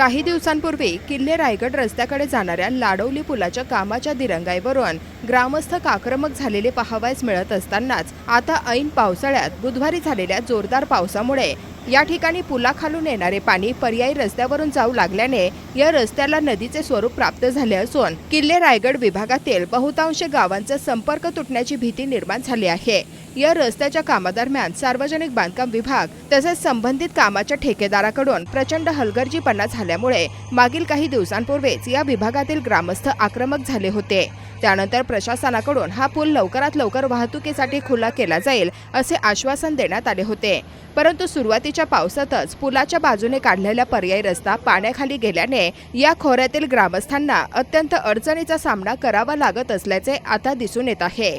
काही दिवसांपूर्वी किल्ले रायगड रस्त्याकडे जाणाऱ्या लाडवली पुलाच्या कामाच्या दिरंगाईवरून ग्रामस्थ आक्रमक झालेले पाहावयास मिळत असतानाच आता ऐन पावसाळ्यात बुधवारी झालेल्या जोरदार पावसामुळे या ठिकाणी पुलाखालून येणारे पाणी पर्यायी रस्त्यावरून जाऊ लागल्याने या रस्त्याला नदीचे स्वरूप प्राप्त झाले असून किल्ले रायगड विभागातील बहुतांश गावांचा संपर्क तुटण्याची भीती निर्माण झाली आहे. या रस्त्याच्या कामादरम्यान सार्वजनिक बांधकाम विभाग तसेच संबंधित कामाच्या ठेकेदाराकडून प्रचंड हलगर्जीपणा झाल्यामुळे मागील काही दिवसांपूर्वीच या विभागातील ग्रामस्थ आक्रमक झाले होते. त्यानंतर प्रशासनाकडून हा पूल लवकरात लवकर वाहतुकीसाठी खुला केला जाईल असे आश्वासन देण्यात आले होते. परंतु सुरुवातीच्या पावसातच पुलाच्या बाजूने काढलेला पर्यायी रस्ता पाण्याखाली गेल्याने या खोऱ्यातील ग्रामस्थांना अत्यंत अडचणीचा सामना करावा लागत असल्याचे आता दिसून येत आहे.